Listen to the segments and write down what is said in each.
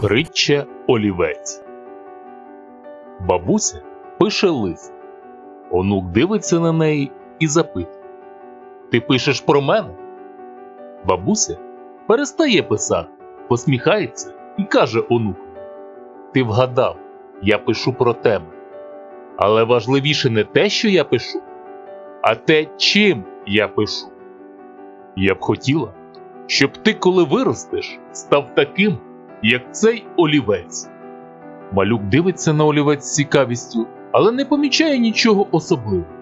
Притча олівець. Бабуся пише лист. Онук дивиться на неї і запитує: Ти пишеш про мене? Бабуся перестає писати, посміхається і каже онуку: Ти вгадав, я пишу про тебе. Але важливіше не те, що я пишу, а те, чим я пишу. Я б хотіла, щоб ти, коли виростеш, став таким, як цей олівець. Малюк дивиться на олівець з цікавістю, але не помічає нічого особливого.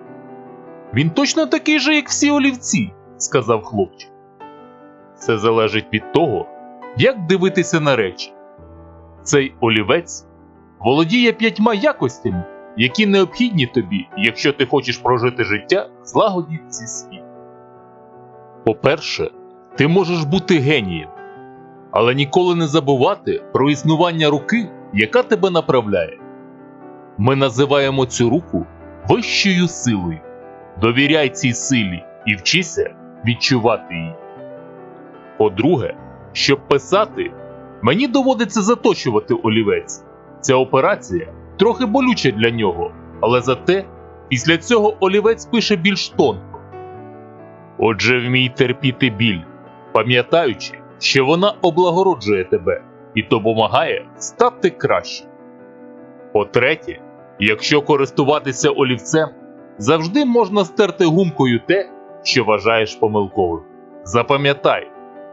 Він точно такий же, як всі олівці, сказав хлопчик. Це залежить від того, як дивитися на речі. Цей олівець володіє п'ятьма якостями, які необхідні тобі, якщо ти хочеш прожити життя в злагоді зі. По-перше, ти можеш бути генієм, але ніколи не забувати про існування руки, яка тебе направляє. Ми називаємо цю руку вищою силою. Довіряй цій силі і вчися відчувати її. По-друге, щоб писати, мені доводиться заточувати олівець. Ця операція трохи болюча для нього, але зате після цього олівець пише більш тонко. Отже, вмій терпіти біль, пам'ятаючи, що вона облагороджує тебе і допомагає стати краще. По-третє, якщо користуватися олівцем, завжди можна стерти гумкою те, що вважаєш помилковим. Запам'ятай,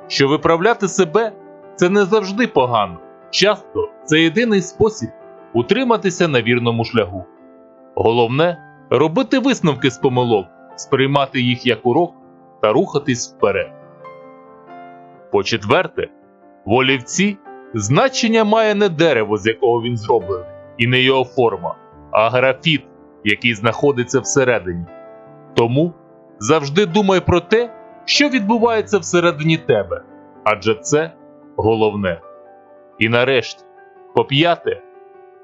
що виправляти себе це не завжди погано, часто це єдиний спосіб утриматися на вірному шляху. Головне робити висновки з помилок, сприймати їх як урок та рухатись вперед. По-четверте, в олівці значення має не дерево, з якого він зроблений, і не його форма, а графіт, який знаходиться всередині. Тому завжди думай про те, що відбувається всередині тебе, адже це головне. І нарешті, по п'яте,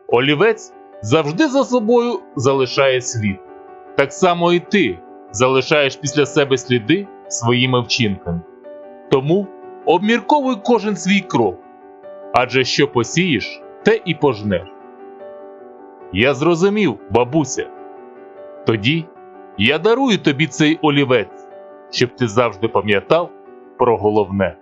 олівець завжди за собою залишає слід. Так само і ти залишаєш після себе сліди своїми вчинками. Тому обмірковуй кожен свій крок, адже що посієш, те і пожнеш. Я зрозумів, бабуся. Тоді я дарую тобі цей олівець, щоб ти завжди пам'ятав про головне.